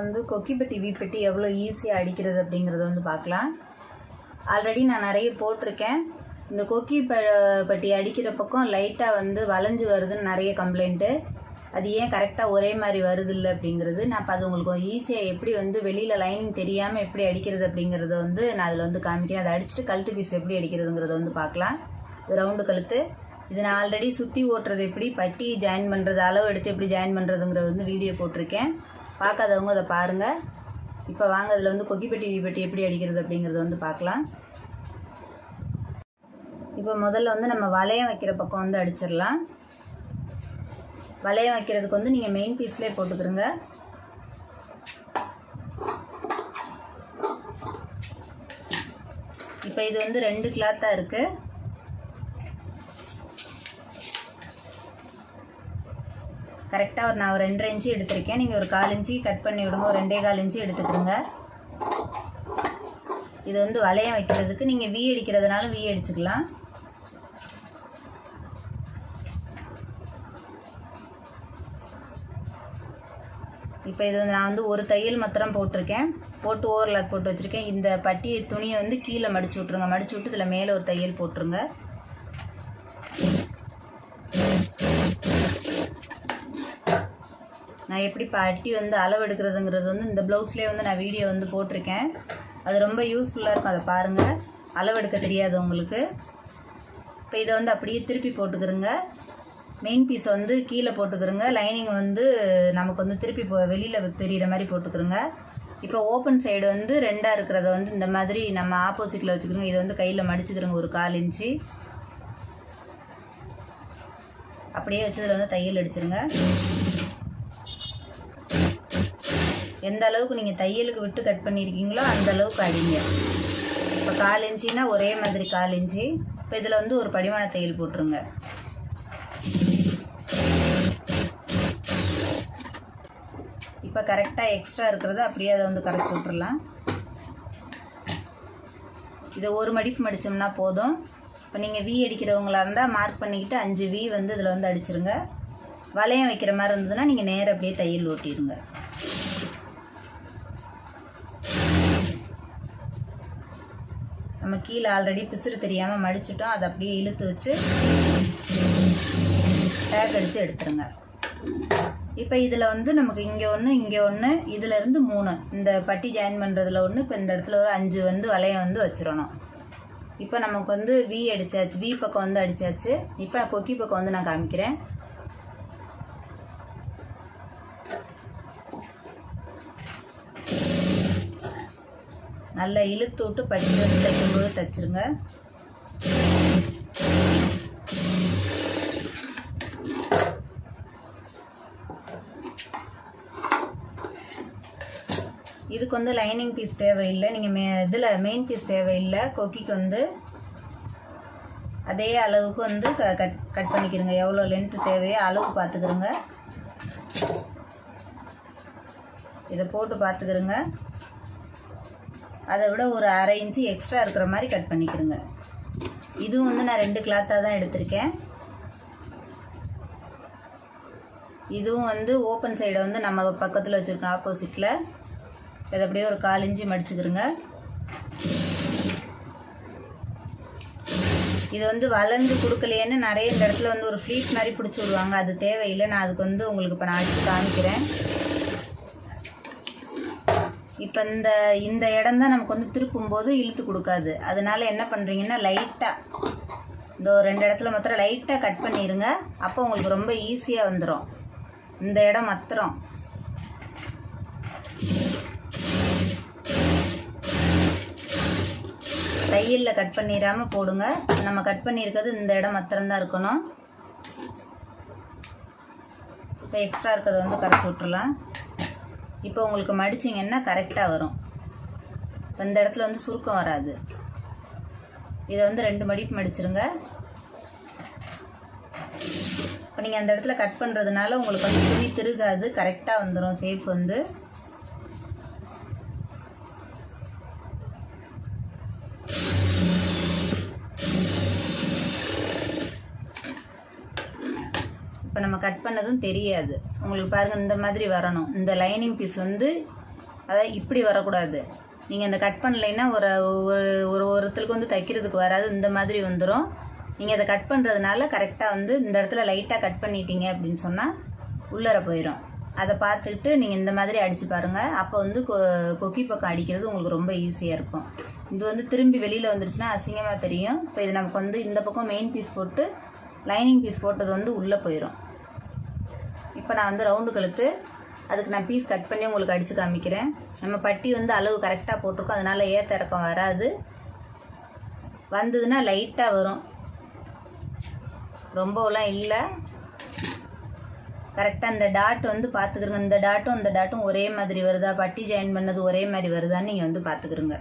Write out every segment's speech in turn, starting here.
வந்து கொக்கிப்பட்டி வீப்பட்டி எவ்வளோ ஈஸியாக அடிக்கிறது அப்படிங்கிறத வந்து பார்க்கலாம். ஆல்ரெடி நான் நிறைய போட்டிருக்கேன். இந்த கொக்கி ப பட்டி அடிக்கிற பக்கம் லைட்டாக வந்து வளைஞ்சு வருதுன்னு நிறைய கம்ப்ளைண்ட்டு அது ஏன் கரெக்டாக ஒரே மாதிரி வருது இல்லை அப்படிங்கிறது. நான் இப்போ அது உங்களுக்கு ஈஸியாக எப்படி வந்து வெளியில் லைனிங் தெரியாமல் எப்படி அடிக்கிறது அப்படிங்கிறத வந்து நான் அதில் வந்து காமிக்கிறேன். அதை அடிச்சுட்டு கழுத்து பீஸ் எப்படி அடிக்கிறதுங்கிறத வந்து பார்க்கலாம். இது ரவுண்டு கழுத்து. இது நான் ஆல்ரெடி சுற்றி ஓட்டுறது எப்படி? பட்டி ஜாயின் பண்ணுறது அளவு எடுத்து எப்படி ஜாயின் பண்ணுறதுங்கிறது வந்து வீடியோ போட்டிருக்கேன். பார்க்காதவங்க அதை பாருங்கள் இப்போ வாங்க அதில் வந்து கொக்கிப்பட்டி வீப்பட்டி எப்படி அடிக்கிறது அப்படிங்கிறத வந்து பார்க்கலாம். இப்போ முதல்ல வந்து நம்ம வளையம் வைக்கிற பக்கம் வந்து அடிச்சிடலாம். வளையம் வைக்கிறதுக்கு வந்து நீங்கள் மெயின் பீஸ்லேயே போட்டுக்கிறோங்க. இப்போ இது வந்து ரெண்டு கிளாத்தாக இருக்குது கரெக்டாக ஒரு நான் ஒரு ரெண்டரை இன்ச்சு எடுத்திருக்கேன். நீங்கள் ஒரு கால் இன்ச்சு கட் பண்ணி விடுங்க. ஒரு ரெண்டே கால் இன்ச்சு எடுத்துக்கிறோங்க இது வந்து வளையம் வைக்கிறதுக்கு நீங்கள் வி அடிக்கிறதுனாலும் வி அடிச்சுக்கலாம். இப்போ இது வந்து நான் வந்து ஒரு தையல் மாத்திரம் போட்டிருக்கேன். போட்டு ஓவர்லாக் போட்டு வச்சுருக்கேன். இந்த பட்டி துணியை வந்து கீழே மடிச்சு விட்ருங்க மடிச்சு விட்டு இதில் மேலே ஒரு தையல் போட்டுருங்க. நான் எப்படி பட்டி வந்து அளவு எடுக்கிறதுங்கிறது வந்து இந்த ப்ளவுஸ்லேயே வந்து நான் வீடியோ வந்து போட்டிருக்கேன். அது ரொம்ப யூஸ்ஃபுல்லாக இருக்கும். அதை பாருங்கள் அளவு எடுக்க தெரியாது உங்களுக்கு. இப்போ இதை வந்து அப்படியே திருப்பி போட்டுக்கிறோங்க. மெயின் பீஸை வந்து கீழே போட்டுக்கிறோங்க. லைனிங் வந்து நமக்கு வந்து திருப்பி போ வெளியில் தெரிகிற மாதிரி போட்டுக்கிறோங்க. இப்போ ஓப்பன் சைடு வந்து ரெண்டாக இருக்கிறத வந்து இந்த மாதிரி நம்ம ஆப்போசிட்டில் வச்சுக்கிறோங்க. இதை வந்து கையில் மடிச்சுக்கிறோங்க ஒரு கால் இன்ச்சு. அப்படியே வச்சதில் வந்து தையல் அடிச்சிருங்க. எந்த அளவுக்கு நீங்கள் தையலுக்கு விட்டு கட் பண்ணியிருக்கீங்களோ அந்த அளவுக்கு அடிங்க. இப்போ கால் இன்ச்சின்னா ஒரே மாதிரி கால் இன்ச்சி. இப்போ இதில் வந்து ஒரு படிமான தையல் போட்டுருங்க. இப்போ கரெக்டாக எக்ஸ்ட்ரா இருக்கிறத அப்படியே அதை வந்து கரெக்ட் விட்டுறலாம். இதை ஒரு மடிப்பு மடித்தோம்னா போதும். இப்போ நீங்கள் வி அடிக்கிறவங்களா இருந்தால் மார்க் பண்ணிக்கிட்டு அஞ்சு வி வந்து இதில் வந்து அடிச்சிருங்க. வளையம் வைக்கிற மாதிரி இருந்ததுன்னா நீங்கள் நேர அப்படியே தையல் ஓட்டிடுங்க நம்ம கீழே ஆல்ரெடி பிசுறு தெரியாமல் மடிச்சிட்டோம். அதை அப்படியே இழுத்து வச்சு டேக் அடித்து எடுத்துருங்க. இப்போ இதில் வந்து நமக்கு இங்கே ஒன்று இங்கே ஒன்று இதிலேருந்து மூணு. இந்த பட்டி ஜாயின் பண்ணுறதுல ஒன்று இப்போ இந்த இடத்துல ஒரு அஞ்சு வந்து வளையம் வந்து வச்சிடணும். இப்போ நமக்கு வந்து வி அடித்தாச்சு வி பக்கம் வந்து அடித்தாச்சு இப்போ கொக்கி பக்கம் வந்து நான் காமிக்கிறேன். நல்லா இழுத்து விட்டு படிக்க வந்து தைக்கும்போது தைச்சிருங்க. இதுக்கு வந்து லைனிங் பீஸ் தேவையில்லை. நீங்கள் மே இதில் மெயின் பீஸ் தேவையில்லை. கொக்கிக்கு வந்து அதே அளவுக்கு வந்து க கட் கட் பண்ணிக்கிறங்க எவ்வளோ லென்த்து தேவையோ அளவு பார்த்துக்கிறோங்க இதை போட்டு பார்த்துக்கிறோங்க அதை விட ஒரு அரை இன்ச்சு எக்ஸ்ட்ரா இருக்கிற மாதிரி கட் பண்ணிக்கிடுங்க. இதுவும் வந்து நான் ரெண்டு கிளாத்தாக தான் எடுத்திருக்கேன். இதுவும் வந்து ஓப்பன் சைடை வந்து நம்ம பக்கத்தில் வச்சுருக்கோம் ஆப்போசிட்டில் இதை அப்படியே ஒரு கால் இஞ்சி மடிச்சுக்கிறோங்க இது வந்து வளைஞ்சு கொடுக்கலையேன்னு நிறைய இந்த இடத்துல வந்து ஒரு ஃப்ளீட் மாதிரி பிடிச்சி விடுவாங்க. அது தேவையில்லை. நான் அதுக்கு வந்து உங்களுக்கு இப்போ நான் அடித்து காமிக்கிறேன். இப்போ இந்த இந்த இடம் தான் நமக்கு வந்து திருப்பும்போது இழுத்து கொடுக்காது. அதனால என்ன பண்ணுறீங்கன்னா லைட்டாக இந்த ஒரு ரெண்டு இடத்துல மாத்திரம் லைட்டாக கட் பண்ணிடுங்க அப்போ உங்களுக்கு ரொம்ப ஈஸியாக வந்துடும் இந்த இடம் மாத்திரம். தையலில் கட் பண்ணிடாமல் போடுங்க. நம்ம கட் பண்ணியிருக்கிறது இந்த இடம் மாத்திரம்தான் இருக்கணும். இப்போ எக்ஸ்ட்ரா இருக்கிறத வந்து கரைச்சி விட்டுறலாம். இப்போ உங்களுக்கு மடிச்சிங்கன்னா கரெக்டாக வரும். இப்போ இந்த இடத்துல வந்து சுருக்கம் வராது. இதை வந்து ரெண்டு மடிப்பு மடிச்சிருங்க. இப்போ நீங்கள் அந்த இடத்துல கட் பண்ணுறதுனால உங்களுக்கு வந்து துணி திருகாது கரெக்டாக வந்துடும் ஷேப் வந்து. இப்போ நம்ம கட் பண்ணதும் தெரியாது. உங்களுக்கு பாருங்கள் இந்த மாதிரி வரணும். இந்த லைனிங் பீஸ் வந்து அதாவது இப்படி வரக்கூடாது. நீங்கள் இந்த கட் பண்ணலைன்னா ஒரு ஒரு ஒரு ஒருத்தருக்கு வந்து தைக்கிறதுக்கு வராது. இந்த மாதிரி வந்துடும் நீங்கள் அதை கட் பண்ணுறதுனால கரெக்டாக வந்து இந்த இடத்துல லைட்டாக கட் பண்ணிட்டீங்க அப்படின்னு சொன்னால் உள்ளர போயிடும் அதை பார்த்துக்கிட்டு நீங்கள் இந்த மாதிரி அடித்து பாருங்கள் அப்போ வந்து கொ கொக்கி பக்கம் அடிக்கிறது உங்களுக்கு ரொம்ப ஈஸியாக இருக்கும். இது வந்து திரும்பி வெளியில் வந்துருச்சுன்னா அசிங்கமாக தெரியும். இப்போ இது நமக்கு வந்து இந்த பக்கம் மெயின் பீஸ் போட்டு லைனிங் பீஸ் போட்டது வந்து உள்ளே போயிடும் இப்போ நான் வந்து ரவுண்டு கழுத்து அதுக்கு நான் பீஸ் கட் பண்ணி உங்களுக்கு அடித்து காமிக்கிறேன். நம்ம பட்டி வந்து அளவு கரெக்டாக போட்டிருக்கோம். அதனால் ஏற்ற இறக்கம் வராது. வந்ததுன்னா லைட்டாக வரும். ரொம்பலாம் இல்லை. கரெக்டாக இந்த டாட் வந்து பார்த்துக்குருங்க இந்த டாட்டும் இந்த டாட்டும் ஒரே மாதிரி வருதா? பட்டி ஜாயின் பண்ணது ஒரே மாதிரி வருதான்னு நீங்கள் வந்து பார்த்துக்குருங்க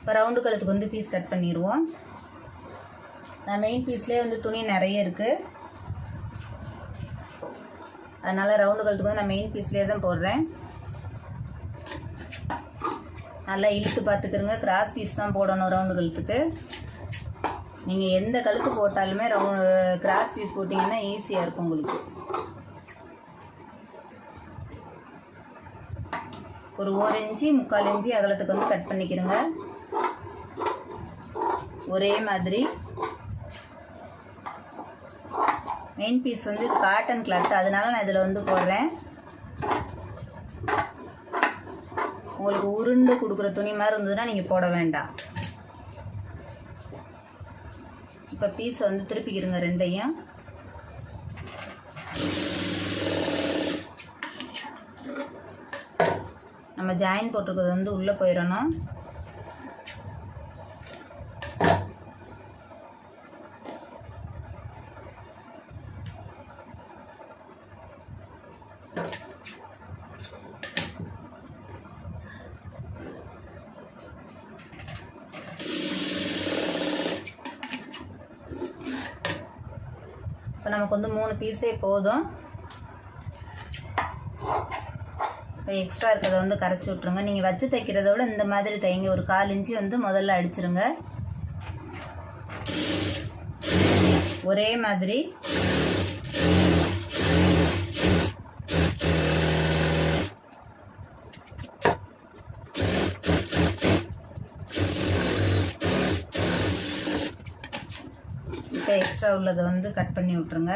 இப்போ ரவுண்டு கழுத்துக்கு வந்து பீஸ் கட் பண்ணிடுவோம். நான் மெயின் பீஸ்லேயே வந்து துணி நிறைய இருக்குது அதனால் ரவுண்டு கழுத்துக்கு வந்து நான் மெயின் பீஸ்லேயே தான் போடுறேன். நல்லா இழுத்து பார்த்துக்கிறங்க கிராஸ் பீஸ் தான் போடணும் ரவுண்டு கழுத்துக்கு நீங்கள் எந்த கழுத்து போட்டாலுமே ரவுண்டு கிராஸ் பீஸ் போட்டிங்கன்னா ஈஸியாக இருக்கும் உங்களுக்கு. ஒரு ஒரு இன்ச்சு முக்கால் இன்ச்சு அகலத்துக்கு வந்து கட் பண்ணிக்கிறங்க ஒரே மாதிரி. மெயின் பீஸ் வந்து காட்டன் கிளாத் அதனால நான் இதில் வந்து போடுறேன். உங்களுக்கு உருண்டு கொடுக்குற துணி மாதிரி இருந்ததுன்னா நீங்கள் போட வேண்டாம். இப்போ பீஸை வந்து திருப்பிக்கிடுங்க ரெண்டையும். நம்ம ஜாயின் போட்டிருக்கிறது வந்து உள்ளே போயிடணும். நமக்கு வந்து மூணு பீஸே போதும். எக்ஸ்ட்ரா இருக்கிறத வந்து கரைச்சி விட்ருங்க நீங்கள் வச்சு தைக்கிறத விட இந்த மாதிரி தைங்க. ஒரு கால் இன்ச்சு வந்து முதல்ல அடிச்சிருங்க. ஒரே மாதிரி இப்போ எக்ஸ்ட்ரா உள்ளதை வந்து கட் பண்ணி விட்ருங்க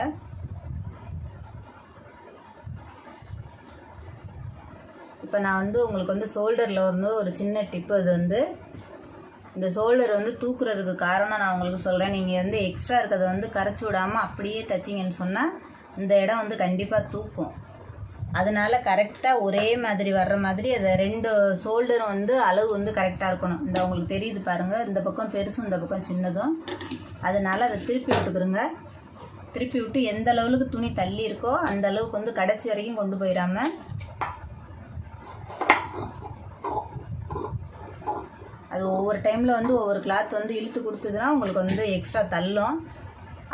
இப்போ நான் வந்து உங்களுக்கு வந்து ஷோல்டரில் வந்து ஒரு சின்ன டிப்பு அது வந்து இந்த ஷோல்டர் வந்து தூக்குறதுக்கு காரணம் நான் உங்களுக்கு சொல்கிறேன் நீங்கள் வந்து எக்ஸ்ட்ரா இருக்கிறத வந்து கரைச்சி விடாமல் அப்படியே தைச்சிங்கன்னு சொன்னால் இந்த இடம் வந்து கண்டிப்பாக தூக்கும். அதனால கரெக்டாக ஒரே மாதிரி வர்ற மாதிரி அதை ரெண்டு ஷோல்டரும் வந்து அளவு வந்து கரெக்டாக இருக்கணும். இந்த உங்களுக்கு தெரியுது பாருங்கள் இந்த பக்கம் பெருசும் இந்த பக்கம் சின்னதும். அதனால் அதை திருப்பி விட்டுக்கிறோங்க திருப்பி விட்டு எந்த அளவுக்கு துணி தள்ளி இருக்கோ அந்த அளவுக்கு வந்து கடைசி வரைக்கும் கொண்டு போயிடாம அது ஒவ்வொரு டைமில் வந்து ஒவ்வொரு கிளாத் வந்து இழுத்து கொடுத்ததுன்னா உங்களுக்கு வந்து எக்ஸ்ட்ரா தள்ளும்.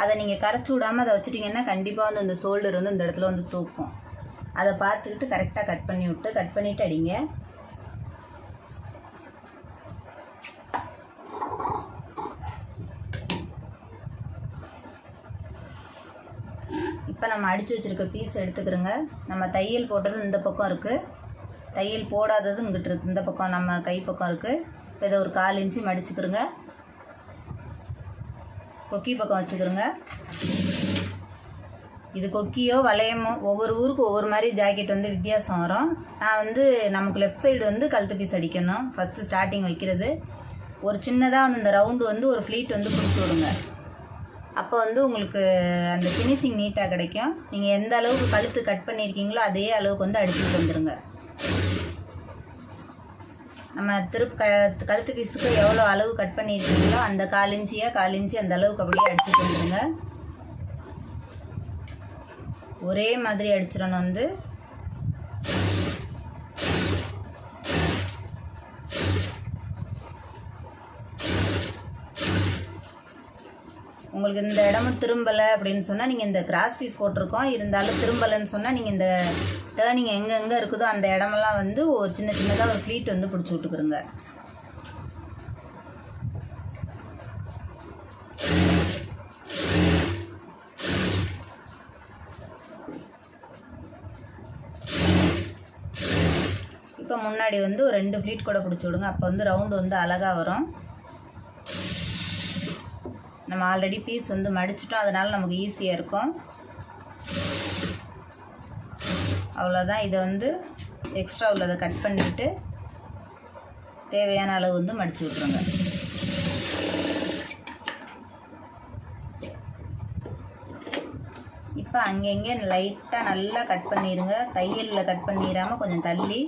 அதை நீங்கள் கரைச்சி விடாமல் அதை வச்சுட்டிங்கன்னா கண்டிப்பாக வந்து இந்த ஷோல்டர் வந்து இந்த இடத்துல வந்து தூக்கும். அதை பார்த்துக்கிட்டு கரெக்டாக கட் பண்ணி விட்டு கட் பண்ணிவிட்டு அடிங்க. இப்போ நம்ம அடித்து வச்சுருக்க பீஸ் எடுத்துக்கிறோங்க. நம்ம தையல் போட்டது இந்த பக்கம் இருக்குது தையல் போடாதது இங்கிட்டு இருக்குது இந்த பக்கம் நம்ம கை பக்கம் இருக்குது இப்போ இதை ஒரு கால் இன்ச்சு மடிச்சுக்கிறோங்க. கொக்கி பக்கம் வச்சுக்கிறோங்க. இது கொக்கியோ வளையமோ ஒவ்வொரு ஊருக்கு ஒவ்வொரு மாதிரி ஜாக்கெட் வந்து வித்தியாசம் வரும். நான் வந்து நமக்கு லெஃப்ட் சைடு வந்து கழுத்து பீஸ் அடிக்கணும். ஃபஸ்ட்டு ஸ்டார்டிங் வைக்கிறது. ஒரு சின்னதாக வந்து இந்த ரவுண்டு வந்து ஒரு ஃப்ளீட் வந்து கொடுத்து விடுங்க. அப்போ வந்து உங்களுக்கு அந்த ஃபினிஷிங் நீட்டாக கிடைக்கும். நீங்கள் எந்த அளவுக்கு கழுத்து கட் பண்ணியிருக்கீங்களோ அதே அளவுக்கு வந்து அடிச்சுட்டு வந்துடுங்க நம்ம திருப்பு க கழுத்து பீஸுக்கு எவ்வளோ அளவு கட் பண்ணியிருக்கீங்களோ அந்த கால் காலிஞ்சி கால் அந்த அளவுக்கு அப்படியே அடிச்சுட்டு வந்துடுங்க ஒரே மாதிரி அடிச்சிடணும் வந்து. உங்களுக்கு இந்த இடமும் திரும்பலை அப்படின்னு சொன்னால் நீங்கள் இந்த கிராஸ் பீஸ் போட்டிருக்கோம். இருந்தாலும் திரும்பலைன்னு சொன்னால் நீங்கள் இந்த டேர்னிங் எங்கெங்கே இருக்குதோ அந்த இடமெல்லாம் வந்து ஒரு சின்ன சின்னதாக ஒரு ஃப்ளீட் வந்து பிடிச்சி விட்டுக்குருங்க இப்போ முன்னாடி வந்து ஒரு ரெண்டு ஃப்ளீட் கூட பிடிச்சி விடுங்க. அப்போ வந்து ரவுண்டு வந்து அழகாக வரும். நம்ம ஆல்ரெடி பீஸ் வந்து மடிச்சிட்டோம். அதனால் நமக்கு ஈஸியாக இருக்கும். அவ்வளோதான் இதை வந்து எக்ஸ்ட்ரா உள்ளதை கட் பண்ணிவிட்டு தேவையான அளவு வந்து மடித்து விட்ருங்க இப்போ அங்கங்கே லைட்டாக நல்லா கட் பண்ணிடுங்க தையலில் கட் பண்ணிடாமல் கொஞ்சம் தள்ளி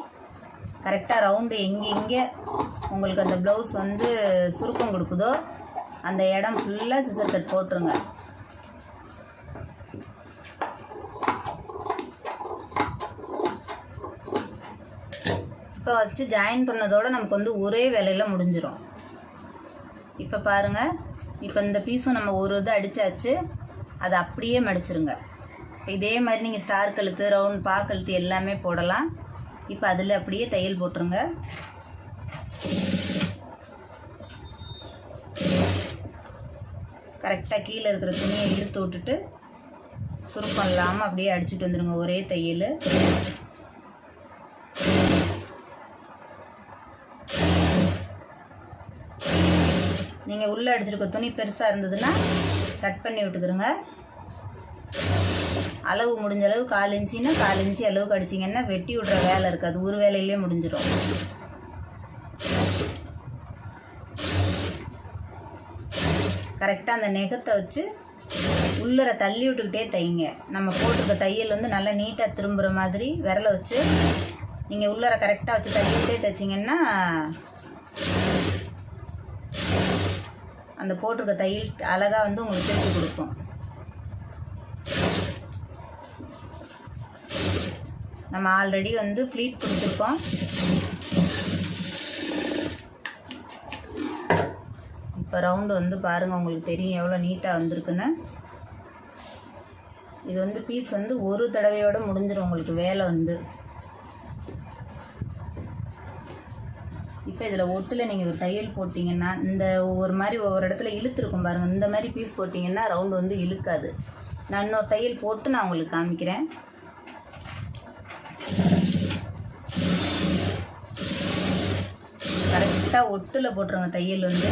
கரெக்டாக ரவுண்டு எங்கெங்கே உங்களுக்கு அந்த ப்ளவுஸ் வந்து சுருக்கம் கொடுக்குதோ அந்த இடம் ஃபுல்லாக சிசர் கட் போட்டுருங்க. இப்போ வச்சு ஜாயின் பண்ணதோடு நமக்கு வந்து ஒரே வேலையில் முடிஞ்சிடும் இப்போ பாருங்கள் இப்போ இந்த பீஸும் நம்ம ஒரு இது அடித்தாச்சு அதை அப்படியே மடிச்சிருங்க. இப்போ இதே மாதிரி நீங்கள் ஸ்டார் கழுத்து ரவுண்ட் பா கழுத்து எல்லாமே போடலாம். இப்போ அதில் அப்படியே தையல் போட்டுருங்க. கரெக்டாக கீழே இருக்கிற துணியை இழுத்து விட்டுட்டு சுருக்கம் இல்லாமல் அப்படியே அடிச்சுட்டு வந்துடுங்க ஒரே தையல். நீங்கள் உள்ளே அடிச்சிருக்க துணி பெருசாக இருந்ததுன்னா கட் பண்ணி விட்டுக்கிறோங்க அளவு முடிஞ்ச அளவு கால் இன்ச்சின்னா கால் இன்ச்சு அளவு கடிச்சிங்கன்னா வெட்டி விடுற வேலை இருக்காது. ஒரு வேலையிலே முடிஞ்சிடும் கரெக்டாக அந்த நெகத்தை வச்சு உள்ளரை தள்ளி விட்டுக்கிட்டே தைங்க. நம்ம போட்டிருக்க தையல் வந்து நல்லா நீட்டாக திரும்புகிற மாதிரி விரலை வச்சு நீங்கள் உள்ளரை கரெக்டாக வச்சு தள்ளி விட்டே தைச்சிங்கன்னா அந்த போட்டிருக்க தையல் அழகாக வந்து உங்களுக்கு திருப்பி கொடுக்கும். நம்ம ஆல்ரெடி வந்து ப்ளீட் கொடுத்துருக்கோம். இப்போ ரவுண்டு வந்து பாருங்கள் உங்களுக்கு தெரியும் எவ்வளோ நீட்டாக வந்திருக்குன்னு. இது வந்து பீஸ் வந்து ஒரு தடவையோடு முடிஞ்சிடும் உங்களுக்கு வேலை வந்து. இப்போ இதில் ஒட்டில் நீங்கள் ஒரு தையல் போட்டிங்கன்னா இந்த ஒவ்வொரு மாதிரி ஒவ்வொரு இடத்துல இழுத்துருக்கும் பாருங்கள் இந்த மாதிரி பீஸ் போட்டிங்கன்னா ரவுண்டு வந்து இழுக்காது. நான் இன்னொரு தையல் போட்டு நான் உங்களுக்கு காமிக்கிறேன். கரெக்டாக ஒட்டில் போட்டுருங்க தையல் வந்து.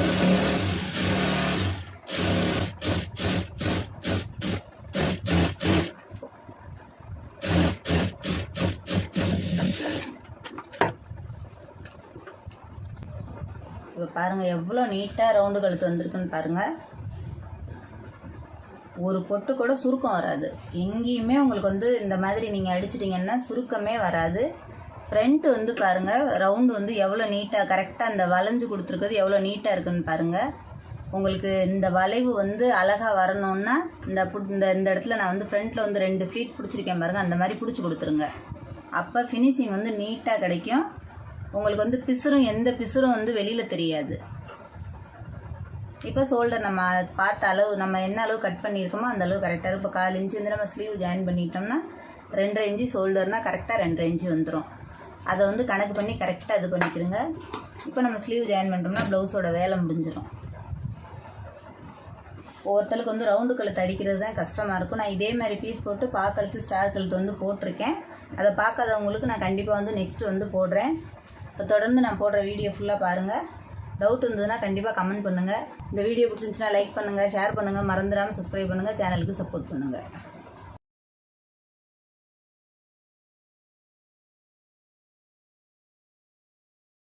இப்போ பாருங்கள் எவ்வளோ நீட்டாக ரவுண்டு கழுத்து வந்திருக்குன்னு பாருங்கள் ஒரு பொட்டு கூட சுருக்கம் வராது. எங்கேயுமே உங்களுக்கு வந்து இந்த மாதிரி நீங்கள் அடிச்சிட்டிங்கன்னா சுருக்கமே வராது. ஃப்ரண்ட் வந்து பாருங்கள் ரவுண்டு வந்து எவ்வளோ நீட்டாக கரெக்டாக அந்த வளைஞ்சு கொடுத்துருக்குறது எவ்வளோ நீட்டாக இருக்குன்னு பாருங்கள் உங்களுக்கு இந்த வளைவு வந்து அழகாக வரணும்னா இந்த புட் இந்த இந்த இடத்துல நான் வந்து ஃப்ரண்ட்டில் வந்து ரெண்டு ஃப்ளீட் பிடிச்சிருக்கேன் பாருங்கள் அந்த மாதிரி பிடிச்சி கொடுத்துருங்க. அப்போ ஃபினிஷிங் வந்து நீட்டாக கிடைக்கும். உங்களுக்கு வந்து பிசுறும் எந்த பிசுறும் வந்து வெளியில் தெரியாது. இப்போ ஷோல்டர் நம்ம பார்த்த அளவு நம்ம என்ன அளவு கட் பண்ணியிருக்கோமோ அந்த அளவு கரெக்டாக இப்போ கால் இன்ச்சு வந்து நம்ம ஸ்லீவ் ஜாயின் பண்ணிட்டோம்னா ரெண்டரை இன்ச்சு ஷோல்டர்னால் கரெக்டாக ரெண்டரை இன்ச்சு வந்துடும் அதை வந்து கணக்கு பண்ணி கரெக்டாக இது பண்ணிக்கிறோங்க இப்போ நம்ம ஸ்லீவ் ஜாயின் பண்ணிட்டோம்னா ப்ளவுஸோட வேலை முடிஞ்சிடும் ஒவ்வொருத்தருக்கு வந்து ரவுண்டு கழுத்து அடிக்கிறது தான் கஷ்டமாக இருக்கும். நான் இதே மாதிரி பீஸ் போட்டு பா கழுத்து ஸ்டார் கழுத்து வந்து போட்டிருக்கேன். அதை பார்க்காதவங்களுக்கு நான் கண்டிப்பாக வந்து நெக்ஸ்ட்டு வந்து போடுறேன். இப்போ தொடர்ந்து நான் போடுற வீடியோ ஃபுல்லாக பாருங்கள் டவுட் இருந்ததுன்னா கண்டிப்பாக கமெண்ட் பண்ணுங்கள் இந்த வீடியோ பிடிச்சிருந்துச்சுன்னா லைக் பண்ணுங்கள் ஷேர் பண்ணுங்கள் மறந்துடாமல் சப்ஸ்கிரைப் பண்ணுங்கள் சேனலுக்கு சப்போர்ட் பண்ணுங்கள்